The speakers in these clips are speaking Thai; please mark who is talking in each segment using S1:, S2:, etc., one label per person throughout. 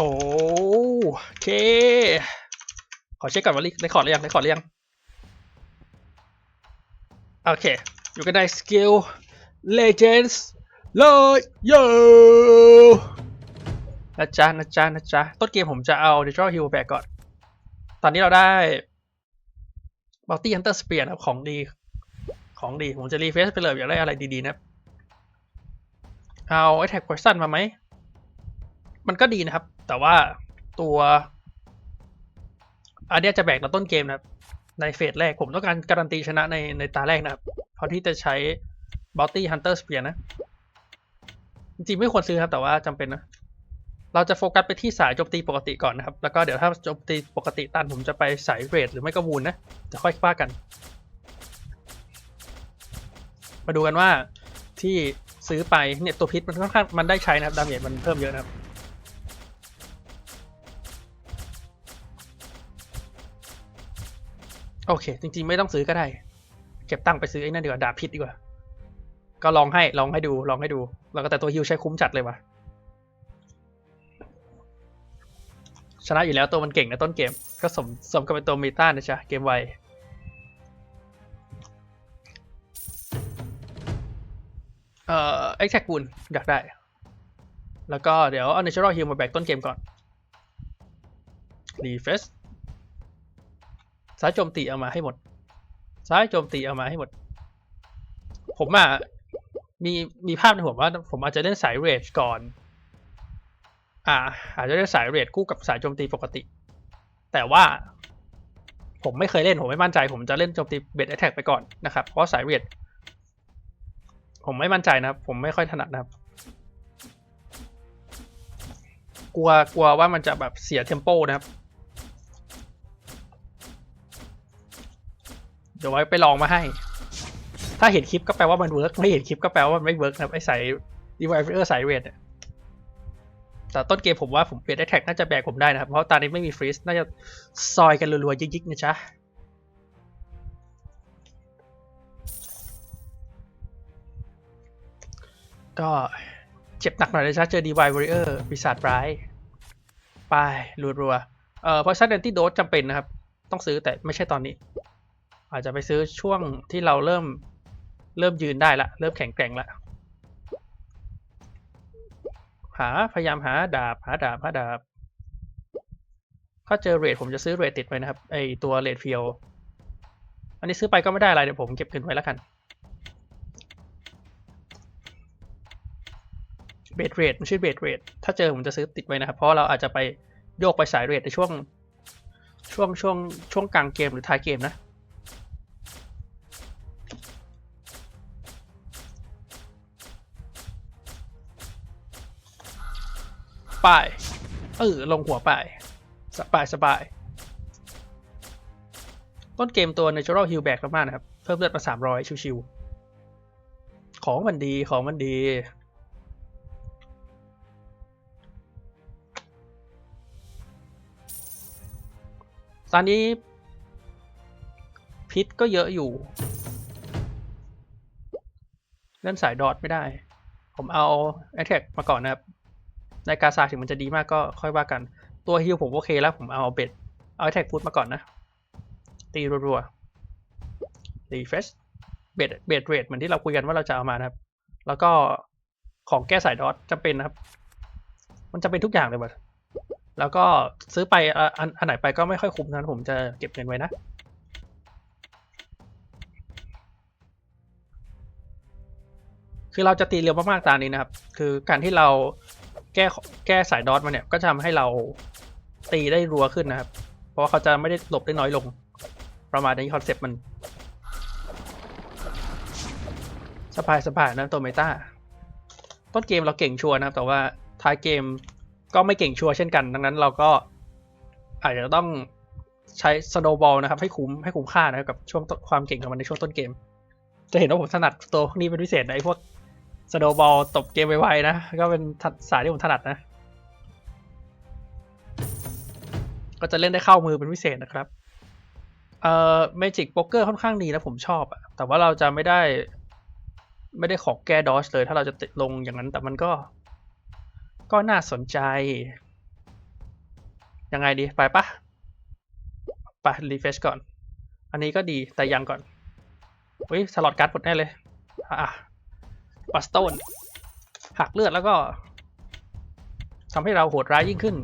S1: โอเค ขอเช็คก่อนว่าได้คอดหรือยังได้คอดหรือยัง โอเค อยู่กันในสกิล Legends เลยโยนะจ๊ะนะจ๊ะนะจ๊ะต้นเกมผมจะเอา Digital Heal แบกก่อน ตอนนี้เราได้ Bounty Hunter Spear นะครับของดี ของดี ผมจะรีเฟซไปเลยอยากได้อะไรดีๆนะเอา Attack Poison มาไหม มันก็ดีนะครับ แต่ว่าตัวอันเนี้ยจะแบกเราต้นเกมนะครับ ในเฟสแรกผมต้องการการันตีชนะในในตาแรกนะครับเพราะที่จะใช้ Bounty Hunter Spear นะ จริงๆ ไม่ควรซื้อครับ แต่ว่าจำเป็นนะ เราจะโฟกัสไปที่สายโจมตีปกติก่อนนะครับ แล้วก็เดี๋ยวถ้าโจมตีปกติตันผมจะไปสายเรดหรือไม่ก็วูนนะจะค่อยว่ากัน มาดูกันว่าที่ซื้อไปเนี่ยตัวพิษมันค่อนข้างมันได้ใช้นะครับ ดาเมจมันเพิ่มเยอะนะครับ โอเค จริงๆ ไม่ต้องซื้อก็ได้ เก็บตังค์ไปซื้อไอ้นั่นดีกว่าดาบพิษดีกว่า ก็ลองให้ลองให้ดูลองให้ดู แล้วก็แต่ตัวฮิวใช้คุ้มจัดเลยว่ะชนะอยู่แล้วตัวมันเก่งนะต้นเกม ก็สมสมกับเป็นตัวเมตานะจ๊ะ เกมไวเอ่อ e x a c t บูนอยากได้ แล้วก็เดี๋ยวเอา Natural Heal มาแบกต้นเกมก่อน Refresh ซ้ายโจมตีเอามาให้หมด ซ้ายโจมตีเอามาให้หมด ผมอะมีมีภาพในหัวว่า ผมอาจจะเล่นสายเรจก่อน อ่า อาจจะเล่นสายเรจคู่กับสายโจมตีปกติ แต่ว่า ผมไม่เคยเล่นผมไม่มั่นใจ ผมจะเล่นโจมตีเบสแอทแทกไปก่อนนะครับ เพราะสายเรจผมไม่มั่นใจนะครับ ผมไม่ค่อยถนัดนะครับ กลัวกลัวว่ามันจะแบบเสียเทมโปนะครับ เดี๋ยวไว้ไปลองมาให้ ถ้าเห็นคลิปก็แปลว่ามันเวิร์กไม่เห็นคลิปก็แปลว่ามันไม่เวิร์กนะครับไอ้สายดีไวเออร์สายเวทเนี่ยแต่ต้นเกมผมว่าผมเปลี่ยนได้แท็กน่าจะแบกผมได้นะครับ เพราะตอนนี้ไม่มีฟรีสน่าจะซอยกันรัวๆยิกๆนะจ๊ะก็เจ็บหนักหน่อยนะจ๊ะเจอดีไววอริเออร์ปีศาจร้ายไปรัวๆเอ่อเพราะฉะนั้นที่โดสจำเป็นนะครับ ต้องซื้อแต่ไม่ใช่ตอนนี้ อาจจะไปซื้อช่วงที่เราเริ่มเริ่มยืนได้ละเริ่มแข็งแกร่งละหาพยายามหาดาบหาดาบหาดาบ ถ้าเจอเรทผมจะซื้อเรทติดไว้นะครับไอตัวเรทเฟียวอันนี้ซื้อไปก็ไม่ได้อะไรเดี๋ยวผมเก็บเงินไว้แล้วกันเบสเรทมันชื่อเบสเรทถ้าเจอผมจะซื้อติดไว้นะครับ เพราะเราอาจจะไปโยกไปสายเรทในช่วง ช่วงช่วงช่วงกลางเกมหรือท้ายเกมนะ ป้ายเออลงหัวป้ายสบายสบาย ต้นเกมตัว Natural Heal Back มากๆนะครับ เพิ่มเลือดมา 300 ชิวๆ ของมันดีของมันดี ตอนนี้ พิษก็เยอะอยู่ เล่นสายดอทไม่ได้ ผมเอา a t t a c k มาก่อนนะครับ ในกาซาถึงมันจะดีมากก็ค่อยว่ากัน ตัวฮิลผมโอเคแล้วผมเอาเบ็ดเอา a t t a c k ฟุตมาก่อนนะ ตีรัวๆรีเฟชเบ็ดเบ็ดเรทเหมือนที่เราคุยกันว่าเราจะเอามานะครับ แล้วก็ของแก้สายดอทจำเป็นนะครับ มันจะเป็นทุกอย่างเลยว่ะแล้วก็ซื้อไปอ,อันอันไหนไปก็ไม่ค่อยคุ้มนะผมจะเก็บเงินไว้นะคือเราจะตีเร็วมากๆตามนี้นะครับ คือการที่เรา แก้แก้สายดอทมาเนี่ยก็จะทำให้เราตีได้รัวขึ้นนะครับ เพราะว่าเขาจะไม่ได้หลบได้น้อยลง ประมาณนี้คอนเซ็ปต์มันสบายสบายนะตัวเมตาต้นเกมเราเก่งชัวร์นะครับ แต่ว่าท้ายเกมก็ไม่เก่งชัวร์เช่นกัน ดังนั้นเราก็อาจจะต้องใช้สโนบอลนะครับ ให้คุ้มให้คุ้มค่านะครับกับช่วงความเก่งของมันในช่วงต้นเกม จะเห็นว่าผมถนัดตัวพวกนี้เป็นพิเศษนะไอ้พวก สโนบอลตบเกมไวๆนะ ก็เป็นสายที่ผมถนัดนะ ก็จะเล่นได้เข้ามือเป็นพิเศษนะครับ เอ่อเมจิกโป๊กเกอร์ค่อนข้างดีนะผมชอบอะแต่ว่าเราจะไม่ได้ ไม่ได้ของแก้ดอชเลย ถ้าเราจะติดลงอย่างนั้น แต่มันก็ ก็น่าสนใจ ยังไงดี ไปปะไปรีเฟชก่อน อันนี้ก็ดีแต่ยังก่อนเฮ้ยสล็อตการ์ดหมดแน่เลย อะ บัสโตนหักเลือดแล้วก็ทำให้เราโหดร้ายยิ่งขึ้น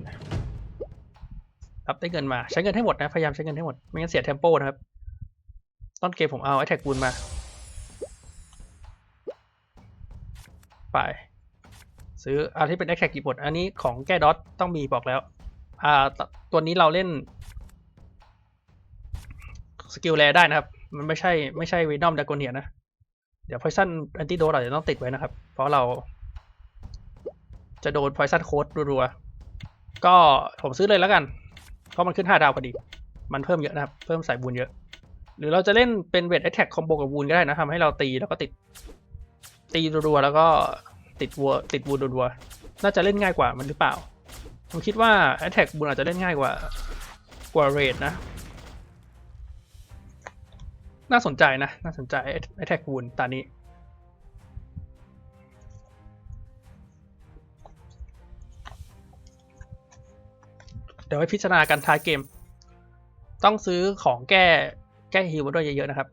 S1: รับได้เงินมา ใช้เงินให้หมดนะ พยายามใช้เงินให้หมด ไม่งั้นเสียเทมโปนะครับ ต้นเกมผมเอาไอแท็กบูนมา ไป ซื้ออันที่เป็นแอคแท็กกี่บท อันนี้ของแก้ดอทต้องมีบอกแล้ว อ่าตตัวนี้เราเล่น สกิลแรได้นะครับ มันไม่ใช่ไม่ใช่วีนอมดากเนียนะ เดี๋ยวพอยซันแอนติโดเราจะต้องติดไว้นะครับ เพราะเรา จะโดนพอยซันโค้ดรัวๆ ก็ผมซื้อเลยแล้วกัน เพราะมันขึ้น 5 ดาวพอดี มันเพิ่มเยอะนะครับ เพิ่มสายบูนเยอะ หรือเราจะเล่นเป็นเวทแอ t แท็กคอมโบกับบูนก็ได้นะทำให้เราตีแล้วก็ติด ตีรัวๆแล้วก็ติดวัวติดวูนรัวๆ น่าจะเล่นง่ายกว่ามันหรือเปล่า ผมคิดว่าแอ t แท็กบูนอาจจะเล่นง่ายกว่ากว่าเรดนะ น่าสนใจนะ น่าสนใจแอแท็กบูนตอนนี้เดี๋ยวไว้พิจารณากันท้ายเกม ต้องซื้อของแก้แก้ฮิวด้วยเยอะๆนะครับ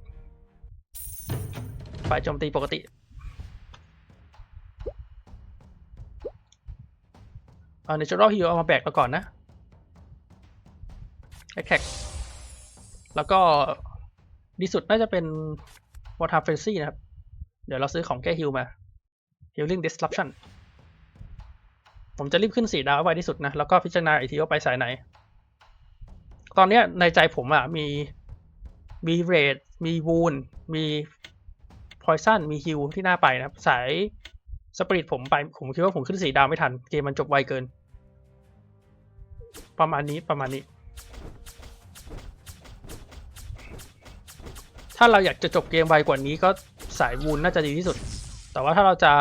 S1: ฝ่ายโจมตีปกติ เอาเนเชอรัลฮิวเอามาแบกเราก่อนนะแท็กแล้วก็ ดีสุดน่าจะเป็นวอทาเฟนซี่นะครับ เดี๋ยวเราซื้อของแก้ฮิวมา Healing Disruption ผมจะรีบขึ้นสีดาวไว้ที่สุดนะ แล้วก็พิจารณาอีกทีว่าไปสายไหน ตอนนี้ในใจผมอะมีมีเรดมีวูนมีพอยซันมีฮิวที่น่าไปนะครับ สายสปริตผมไป ผมคิดว่าผมขึ้นสีดาวไม่ทัน เกมมันจบไวเกิน ประมาณนี้ประมาณนี้ ถ้าเราอยากจะจบเกมไวกว่านี้ก็สายวูนน่าจะดีที่สุด แต่ว่าถ้าเราจะ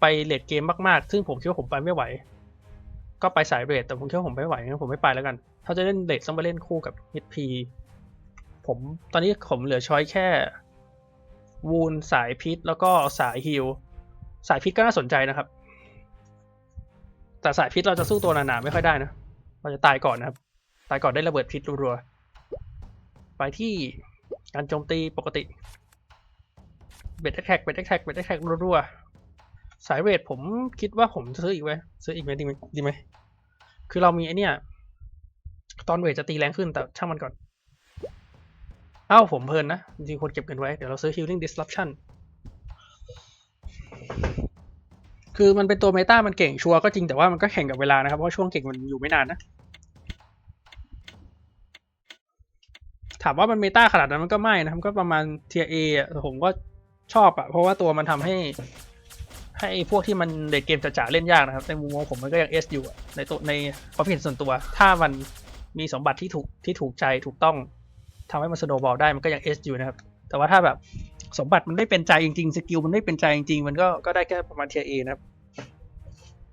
S1: ไปเลดเกมมากๆ ซึ่งผมคิดว่าผมไปไม่ไหว ก็ไปสายเรดแต่ผมคิดว่าผมไม่ไหวงั้นผมไม่ไปแล้วกัน ถ้าจะเล่นเรดต้องไปเล่นคู่กับฮิตพีผมตอนนี้ผมเหลือช้อยแค่วูนสายพิษแล้วก็สายฮิลสายพิษก็น่าสนใจนะครับ แต่สายพิษเราจะสู้ตัวหนาๆไม่ค่อยได้นะ เราจะตายก่อนนะครับ ตายก่อนได้ระเบิดพิษรัวๆไปที่ การโจมตีปกติ เบ็ดแท็กเบ็ดแท็กเบ็ดแท็กรัวๆ สายเวทผมคิดว่าผมซื้ออีกไหมซื้ออีกไหมดีไหมดีไหม คือเรามีไอเนี่ย ตอนเวทจะตีแรงขึ้นแต่ช่างมันก่อน เอ้าผมเพลินนะ จริงควรเก็บเงินไว้ เดี๋ยวเราซื้อ healing disruption คือมันเป็นตัวเมตามันเก่งชัวร์ก็จริงแต่ว่ามันก็แข่งกับเวลานะครับ เพราะช่วงเก่งมันอยู่ไม่นานนะ ถามว่ามันเมตาขนาดนั้นมันก็ไม่นะมันก็ประมาณเทียเอผมก็ชอบอะเพราะว่าตัวมันทำให้ ให้พวกที่มันเด็กเกมจ๋าเล่นยากนะครับ ในมุมมองผมมันก็ยังเอสอยู่ในตัวในความเห็นส่วนตัว ถ้ามันมีสมบัติที่ถูกที่ถูกใจถูกต้องทำให้มันสโนบอลได้มันก็ยังเอสอยู่นะครับ แต่ว่าถ้าแบบสมบัติมันไม่เป็นใจจริงๆสกิลมันไม่เป็นใจจริงๆมันก็ก็ได้แค่ประมาณเทียเอนะครับ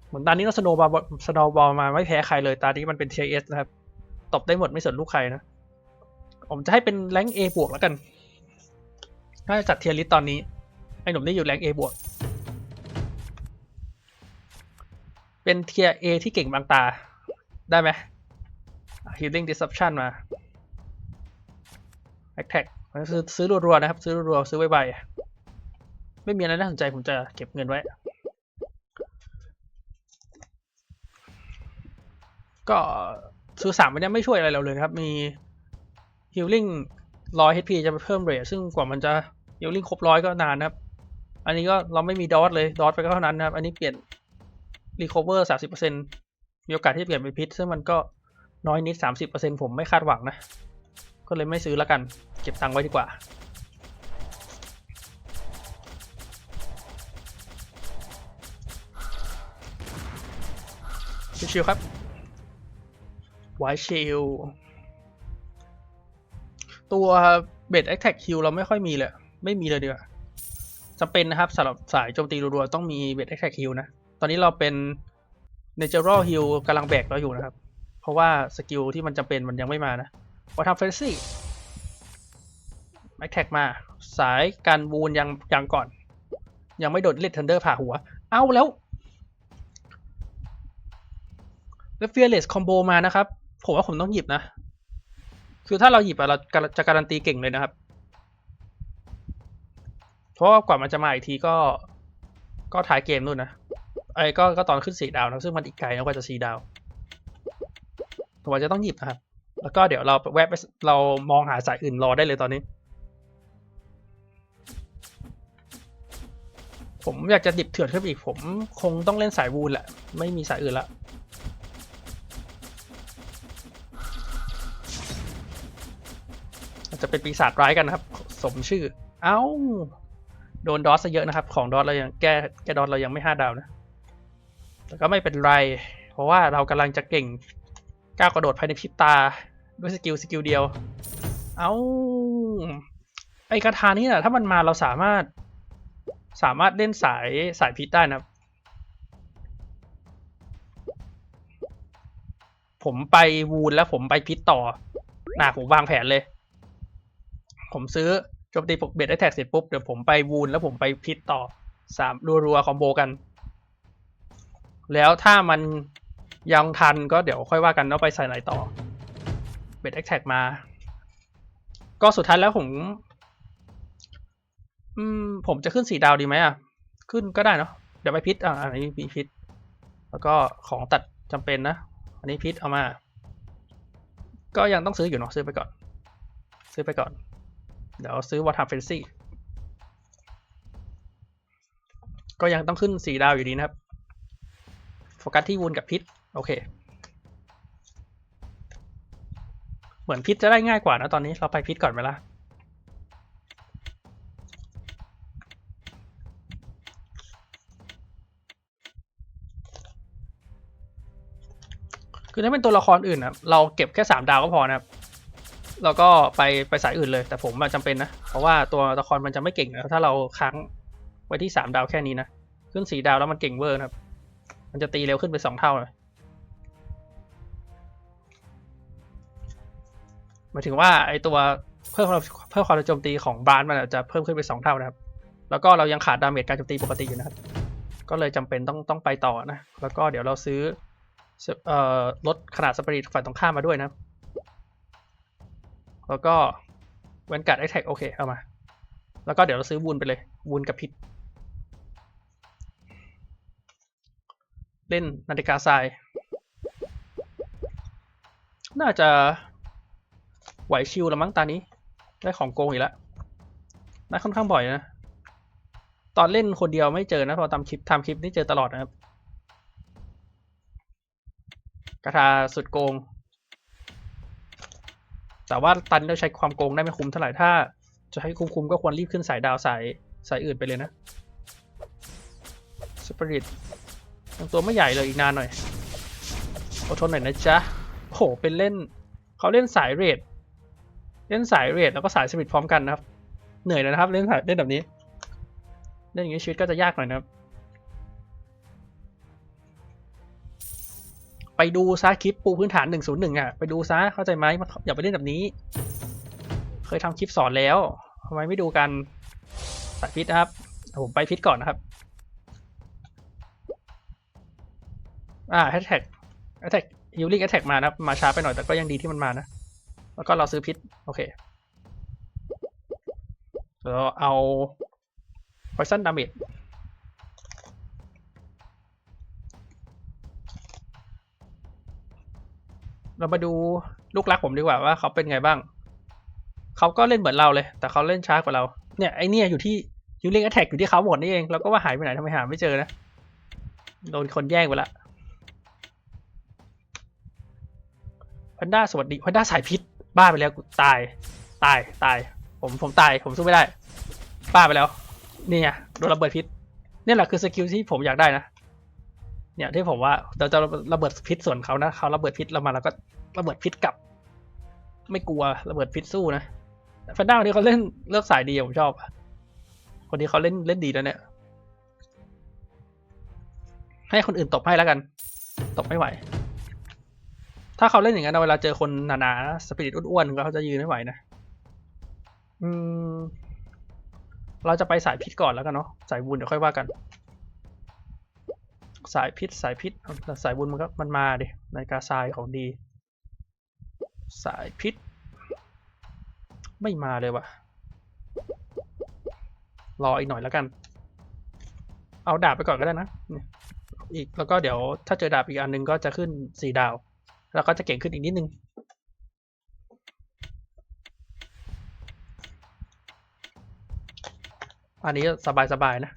S1: เหมือนตอนนี้ก็สโนบอลสโนบอลมาไม่แพ้ใครเลยตอนนี้มันเป็นเทียเอสนะครับตบได้หมดไม่สนลูกใครนะ ผมจะให้เป็นแรงเอบวกแล้วกัน ถ้าจัดเทียริสตอนนี้ ไอ้หนุ่มนี่อยู่แรงเอบวก เป็นเทียเอที่เก่งบางตา ได้ไหม healing disruption มา attack ซื้อซื้อรัวๆนะครับ ซื้อรัวๆซื้อไวๆไม่มีอะไรน่าสนใจผมจะเก็บเงินไว้ ก็ซื้อสามมันยังไม่ช่วยอะไรเราเลยครับ มี healing ร้อย HP จะไปเพิ่มเรทซึ่งกว่ามันจะ healing ครบร้อยก็นานนะครับ อันนี้ก็เราไม่มีดอทเลยดอทไปก็เท่านั้นนะครับ อันนี้เปลี่ยน recover สามสิบเปอร์เซ็นต์มีโอกาสที่จะเปลี่ยนเป็นพิษ ซึ่งมันก็น้อยนิดสามสิบเปอร์เซ็นต์ผมไม่คาดหวังนะ ก็เลยไม่ซื้อแล้วกัน เก็บตังค์ไว้ดีกว่าชิวๆครับไวชิล ตัวเบดแอคแท็กคิวเราไม่ค่อยมีเลย ไม่มีเลยดีกว่าจำเป็นนะครับสำหรับสายโจมตีรัวๆต้องมีเบดแอคแท็กคิวนะ ตอนนี้เราเป็น Natural Heal กำลังแบกเราอยู่นะครับ เพราะว่าสกิลที่มันจำเป็นมันยังไม่มานะว่าทำเฟนซี่แอคแท็กมา สายการบูนยังยังก่อน ยังไม่โดดเลดทันเดอร์ผ่าหัว เอาแล้วแล้วเฟียร์เลสคอมโบมานะครับ ผมว่าผมต้องหยิบนะ คือถ้าเราหยิบอะเราจะการันตีเก่งเลยนะครับ เพราะว่ากว่ามันจะมาอีกทีก็ก็ท้ายเกมนู่นนะไอ้ก็ก็ตอนขึ้นสี่ดาวนะซึ่งมันอีกไกลนะกว่าจะสี่ดาวผมว่าจะต้องหยิบนะครับ แล้วก็เดี๋ยวเราแวะไปเรามองหาสายอื่นรอได้เลยตอนนี้ ผมอยากจะดิบเถื่อนขึ้นอีกผมคงต้องเล่นสายวูนแหละ ไม่มีสายอื่นละ จะเป็นปีศาจร้ายกันนะครับ สมชื่อ เอ้า โดนดอสซะเยอะนะครับ ของดอสเรายังแก้แก้ดอสเรายังไม่ห้าดาวนะ แต่ก็ไม่เป็นไร เพราะว่าเรากำลังจะเก่งก้าวกระโดดภายในพริบตา ด้วยสกิลสกิลเดียว เอ้า ไอกระทานี้นะถ้ามันมาเราสามารถ สามารถเล่นสายสายพิษได้นะครับ ผมไปวูนแล้วผมไปพิษต่อหนาผมวางแผนเลย ผมซื้อโจมตีปกเบ็ดได้แท็กเสร็จปุ๊บ เดี๋ยวผมไปวูนแล้วผมไปพิษต่อสามรัวๆคอมโบกัน แล้วถ้ามันยังทันก็เดี๋ยวค่อยว่ากันว่าไปใส่ไหนต่อ เบ็ดแอคแท็กมา ก็สุดท้ายแล้วผม อืม ผมจะขึ้นสี่ดาวดีไหมอะ ขึ้นก็ได้เนาะเดี๋ยวไปพิษอะอันนี้มีพิษ แล้วก็ของตัดจำเป็นนะ อันนี้พิษเอามา ก็ยังต้องซื้ออยู่เนาะซื้อไปก่อน ซื้อไปก่อน เดี๋ยวซื้อวอทาเฟนซี่ก็ยังต้องขึ้นสี่ดาวอยู่ดีนะครับ โฟกัสที่วูนกับพิษ โอเค เหมือนพิษจะได้ง่ายกว่านะตอนนี้เราไปพิษก่อนไหมล่ะ คือถ้าเป็นตัวละครอื่นนะเราเก็บแค่สามดาวก็พอนะครับ แล้วก็ไปไปสายอื่นเลย แต่ผมอะจำเป็นนะ เพราะว่าตัวละครมันจะไม่เก่งนะถ้าเราค้างไว้ที่สามดาวแค่นี้นะ ขึ้นสี่ดาวแล้วมันเก่งเวอร์นะครับ มันจะตีเร็วขึ้นไปสองเท่าเลยหมายถึงว่าไอตัวเพิ่มความเพิ่มความโจมตีของบานมันอะจะเพิ่มขึ้นไปสองเท่านะครับ แล้วก็เรายังขาดดาเมจการโจมตีปกติอยู่นะครับ ก็เลยจำเป็นต้องต้องไปต่อนะ แล้วก็เดี๋ยวเราซื้อเอ่อลดขนาดสปริตฝ่ายตรงข้ามมาด้วยนะครับ แล้วก็เวนการ์ดไอแท็กโอเค เอามา แล้วก็เดี๋ยวเราซื้อวูนไปเลยวูนกับพิษ เล่นนาฬิกาทราย น่าจะไหวชิวล้วมั้งตานี้ ได้ของโกงอีกแล้วได้ค่อนข้างบ่อยนะ ตอนเล่นคนเดียวไม่เจอนะ พอทำคลิปทำคลิปนี่เจอตลอดนะครับกระทาสุดโกง แต่ว่าตันเราใช้ความโกงได้ไม่คุ้มเท่าไหร่ถ้า จะให้คุ้มๆก็ควรรีบขึ้นสายดาวสายสายอื่นไปเลยนะสปิริตยังตัวไม่ใหญ่เลยอีกนานหน่อยอดทนหน่อยนะจ๊ะโอ้โหเป็นเล่นเขาเล่นสายเรดเล่นสายเรดแล้วก็สายสปิริตพร้อมกันนะครับ เหนื่อยเลยนะครับ เล่นสายเล่นแบบนี้ เล่นอย่างนี้ชีวิตก็จะยากหน่อยนะครับ ไปดูซะคลิปปูพื้นฐาน 101อะไปดูซะเข้าใจไหมอย่าไปเล่นแบบนี้ เคยทำคลิปสอนแล้วทำไมไม่ดูกันตัดพิษนะครับผมไปพิษก่อนนะครับ อ่าแฮชแท็กแฮชแท็กฮิลลิ่งแฮชแท็กมานะครับมาช้าไปหน่อยแต่ก็ยังดีที่มันมานะ แล้วก็เราซื้อพิษโอเคเราเอา poison damage เรามาดูลูกรักผมดีกว่าว่าเขาเป็นไงบ้าง เขาก็เล่นเหมือนเราเลย แต่เขาเล่นช้ากว่าเรา เนี่ยไอเนี่ยอยู่ที่ยูเล่นแอทแทกอยู่ที่เขาหมดนี่เองเราก็ว่าหายไปไหนทำไมหาไม่เจอนะ โดนคนแย่งไปละพันด้าสวัสดีพันด้าสายพิษ บ้าไปแล้วกูตาย ตาย ตาย ผมผมตาย ผมสู้ไม่ได้ บ้าไปแล้ว นี่ไงโดนระเบิดพิษ นี่แหละคือสกิลที่ผมอยากได้นะ เนี่ยที่ผมว่าเราจะระเบิดพิษส่วนเขานะเขาระเบิดพิษเรามาแล้วก็ระเบิดพิษกลับ ไม่กลัวระเบิดพิษสู้นะแฟนด้าคนนี้เขาเล่นเลือกสายดีผมชอบ คนนี้เขาเล่นเล่นดีแล้วเนี่ย ให้คนอื่นตบให้แล้วกัน ตบไม่ไหว ถ้าเขาเล่นอย่างนั้นเวลาเจอคนหนาๆสปิริตอ้วนๆก็เขาจะยืนไม่ไหวนะอืมเราจะไปสายพิษก่อนแล้วกันเนาะสายบุญเดี๋ยวค่อยว่ากัน สายพิษสายพิษสายบุญมันก็มันมาดินาฬิกาทรายของดี สายพิษ ไม่มาเลยวะรออีกหน่อยแล้วกัน เอาดาบไปก่อนก็ได้นะอีกแล้วก็เดี๋ยวถ้าเจอดาบอีกอันหนึงก็จะขึ้นสี่ดาว แล้วก็จะเก่งขึ้นอีกนิดนึงอันนี้สบายๆนะ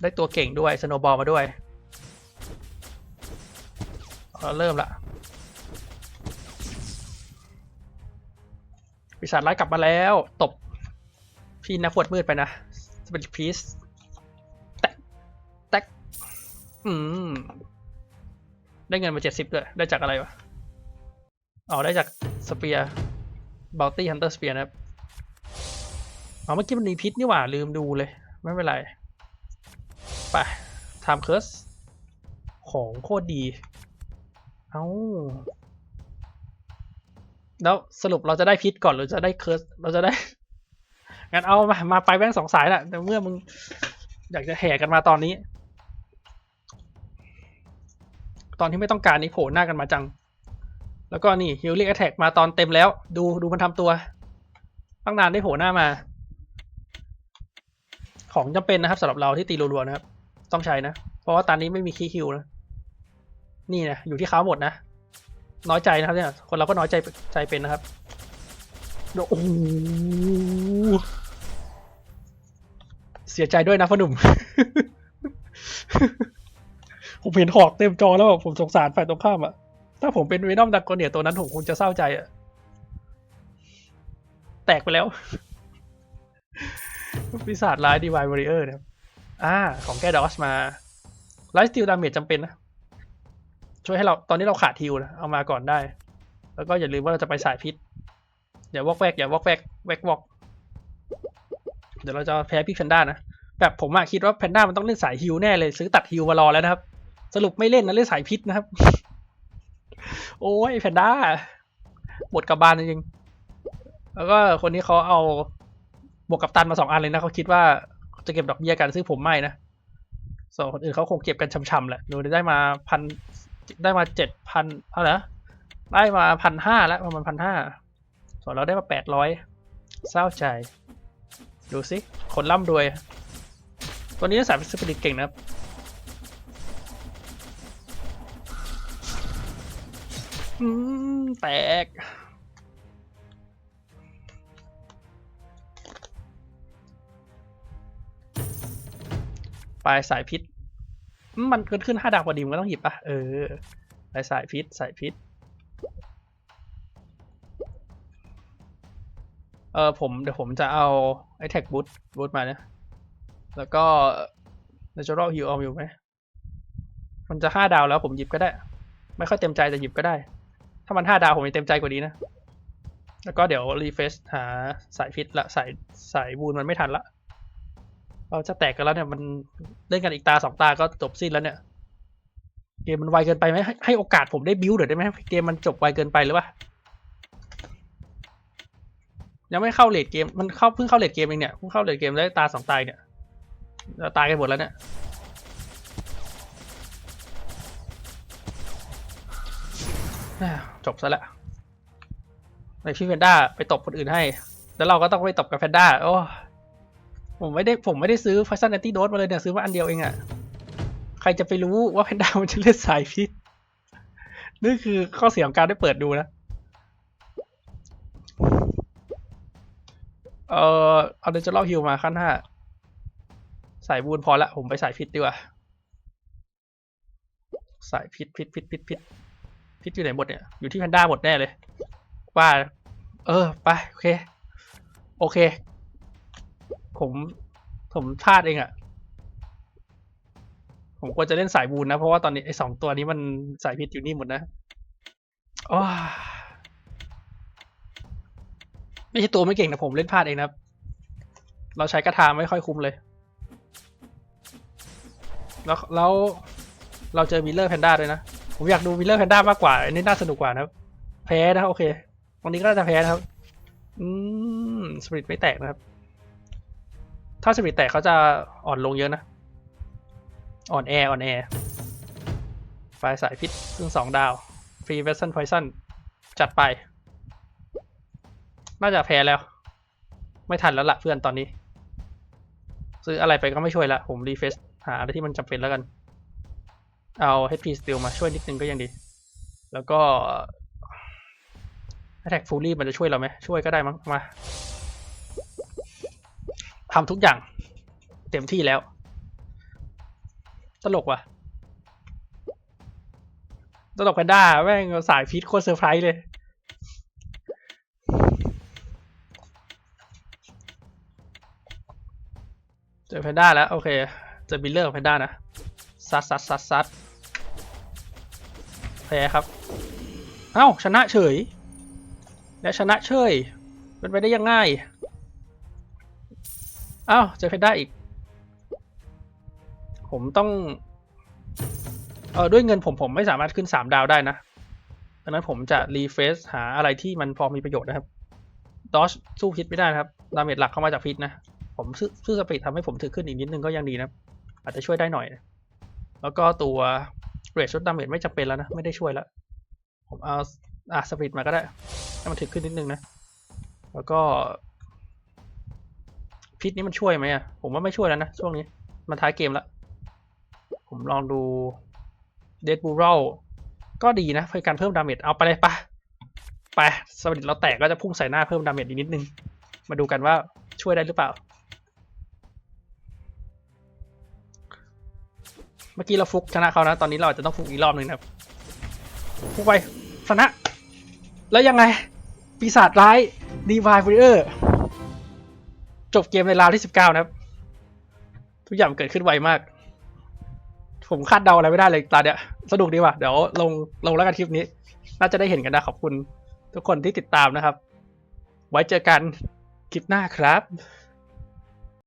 S1: ได้ตัวเก่งด้วยสโนบอลมาด้วยเราเริ่มละปีศาจร้ายกลับมาแล้ว ตบ พี่นักขวดมืดไปนะจะเป็นพีซแตกแตกอืม ได้เงินมาเจ็ดสิบด้วยได้จากอะไรวะอ๋อได้จากสเปียร์บัลตี้ฮันเตอร์สเปียร์นะครับอ๋อเมื่อกี้มันมีพิษนี่หว่าลืมดูเลย ไม่เป็นไร ไปทำเคิร์สของโคตรดี เอา้าแล้วสรุปเราจะได้พิษก่อนหรือจะได้เคิร์สเราจะได้ งั้นเอามามาไปแม่งสองสายแหละแต่เมื่อมึง อยากจะแห่กันมาตอนนี้ ตอนที่ไม่ต้องการนี่โผล่หน้ากันมาจัง แล้วก็นี่ฮิลลิ่งแอทแทกมาตอนเต็มแล้ว ดูดูมันทำตัวตั้งนานได้โผล่หน้ามา ของจำเป็นนะครับสำหรับเราที่ตีรัวๆนะครับ ต้องใช้นะ เพราะว่าตอนนี้ไม่มีคีย์คิวนะ นี่นะอยู่ที่เขาหมดนะ น้อยใจนะครับเนี่ย คนเราก็น้อยใจใจเป็นนะครับโอ้โหเสียใจด้วยนะพ่อหนุ่ม ผมเห็นหอกเต็มจอแล้วแบบผมสงสารฝ่ายตรงข้ามอะถ้าผมเป็นเวนอมดักกอนเนี่ยตัวนั้นผมคงจะเศร้าใจอะแตกไปแล้วปีศาจร้ายดีวาย w วอริเออร์นะครับ อ่า ของแกดอสมาไลฟ์สติลดาเมจจำเป็นนะ ช่วยให้เราตอนนี้เราขาดฮิวนะ เอามาก่อนได้ แล้วก็อย่าลืมว่าเราจะไปสายพิษ อย่าวอกแวก อย่าวอกแวกแวกวอก เดี๋ยวเราจะแพ้พี่แพนด้านะ แบบผมอะคิดว่าแพนด้ามันต้องเล่นสายฮิวแน่เลย ซื้อตัดฮิวมารอแล้วนะครับ สรุปไม่เล่นนะเล่นสายพิษนะครับ โอ้ยแพนด้าหมดกระบาลจริงแล้วก็คนนี้เขาเอาบวกกับตันมาสองอันเลยนะเขาคิดว่า จะเก็บดอกเบี้ยกันซึ่งผมไม่นะส่วนคนอื่นเขาคงเก็บกันช่ำๆแหละดูได้มาพันได้มาเจ็ดพันเท่าไหร่ได้มาพันห้าแล้วประมาณพันห้าส่วนเราได้มาแปดร้อยเศร้าใจ ดูสิคนร่ำรวย ตัวนี้สายสปิริตเก่งนะครับอืมแตก ปลายสายพิษ มันขึ้นขึ้นห้าดาวพอดีมันก็ต้องหยิบปะเออปลายสายพิษสายพิษ เออผมเดี๋ยวผมจะเอาไอ้แท็กบูทบูทมานะแล้วก็ natural heal เอาอยู่ไหมมันจะห้าดาวแล้วผมหยิบก็ได้ ไม่ค่อยเต็มใจแต่หยิบก็ได้ ถ้ามันห้าดาวผมจะเต็มใจกว่านี้นะแล้วก็เดี๋ยวรีเฟซหาสายพิษละสายสายบูนมันไม่ทันละ เราจะแตกกันแล้วเนี่ยมันเล่นกันอีกตาสองตาก็จบสิ้นแล้วเนี่ย เกมมันไวเกินไปไหมให้ให้โอกาสผมได้บิวเดี๋ยวได้ไหมเกมมันจบไวเกินไปหรือเปล่ายังไม่เข้าเลดเกมมันเข้าเพิ่งเข้าเลดเกมเองเนี่ยเพิ่งเข้าเลดเกมได้ตาสองตายเนี่ยเราตายกันหมดแล้วเนี่ยจบซะแล้วในพี่แพนด้าไปตบคนอื่นให้ แล้วเราก็ต้องไปตบกับแพนด้าโอ้ ผมไม่ได้ผมไม่ได้ซื้อฟัชชั่นแอนตี้โดสมาเลยเนี่ยซื้อมาอันเดียวเองอะใครจะไปรู้ว่าแพนด้ามันจะเล่นสายพิษ นี่คือข้อเสียของการได้เปิดดูนะ เอ่อเอาเดนจะล่อฮิวมาขั้นห้าสายบูนพอละ ผมไปสายพิษดีกว่า สายพิษพิษพิษพิษพิษพิษอยู่ไหนหมดเนี่ย อยู่ที่แพนด้าหมดแน่เลย ว่า เออ ไป โอเค โอเค ผมผมพลาดเองอะผมควรจะเล่นสายบูนนะ เพราะว่าตอนนี้ไอ้สองตัวนี้มันสายพิษอยู่นี่หมดนะโอ้ไม่ใช่ตัวไม่เก่งนะผมเล่นพลาดเองนะครับ เราใช้กระทาไม่ค่อยคุ้มเลย แล้วแล้วเราเจอมิลเลอร์แพนด้าด้วยนะ ผมอยากดูมิลเลอร์แพนด้ามากกว่าอันนี้น่าสนุกกว่านะแพ้นะโอเค ตรงนี้ก็น่าจะแพ้นะครับ อืม สปิริตไม่แตกนะครับ ถ้าสปิริตแตกเขาจะอ่อนลงเยอะนะ อ่อนแออ่อนแอไฟสายพิษครึ่งสองดาว ฟรีเวสเซนพอยซันจัดไป น่าจะแพ้แล้ว ไม่ทันแล้วละเพื่อนตอนนี้ ซื้ออะไรไปก็ไม่ช่วยละ ผมรีเฟซหาอะไรที่มันจำเป็นแล้วกัน เอา HP Steel มาช่วยนิดนึงก็ยังดี แล้วก็ Attack Fully มันจะช่วยเราไหมช่วยก็ได้มั้งมา ทำทุกอย่าง เต็มที่แล้ว ตลกว่ะ ตลกแพนด้าแม่งสายพีทโคตรเซอร์ไพรส์เลย เจอแพนด้าแล้ว โอเค เจอบิลเลอร์กับแพนด้านะ ซัดซัดซัดซัดแพ้ครับ เอ้า ชนะเฉย และชนะเฉยเป็นไปได้ยังไง อ้าเจอแพนด้อีก ผมต้อง เออด้วยเงินผมผมไม่สามารถขึ้นสามดาวได้นะดังนั้นผมจะรีเฟซหาอะไรที่มันพอมีประโยชน์นะครับดอชสู้พิษไม่ได้นะครับดาเมจหลักเข้ามาจากพิษนะ ผมซื้อซื้อสปีดทำให้ผมถือขึ้นอีกนิดนึงก็ยังดีนะ อาจจะช่วยได้หน่อยนะแล้วก็ตัวเรทชุดดาเมจไม่จำเป็นแล้วนะ ไม่ได้ช่วยแล้ว ผมเอาอะสปีดมาก็ได้ให้มันถือขึ้นนิดนึงนะ แล้วก็ พิษนี้มันช่วยไหมอะ ผมว่าไม่ช่วยแล้วนะ ช่วงนี้ มันท้ายเกมแล้ว ผมลองดูเดดบูรัลก็ดีนะเพื่อการเพิ่มดาเมจเอาไปเลยปะไปสวัสดีเราแตกก็จะพุ่งใส่หน้าเพิ่มดาเมจอีกนิดนึง มาดูกันว่าช่วยได้หรือเปล่า เมื่อกี้เราฟุกชนะเขานะ ตอนนี้เราอาจจะต้องฟุกอีกรอบหนึ่งนะครับฟุกไปชนะ แล้วยังไง ปีศาจร้ายดีวายฟรเออร์ จบเกมในราวที่สิบเก้านะครับ ทุกอย่างเกิดขึ้นไวมาก ผมคาดเดาอะไรไม่ได้เลยตาเนี้ยสนุกดีว่ะเดี๋ยวลงลงแล้วกันคลิปนี้ น่าจะได้เห็นกันนะขอบคุณ ทุกคนที่ติดตามนะครับ ไว้เจอกันคลิปหน้าครับ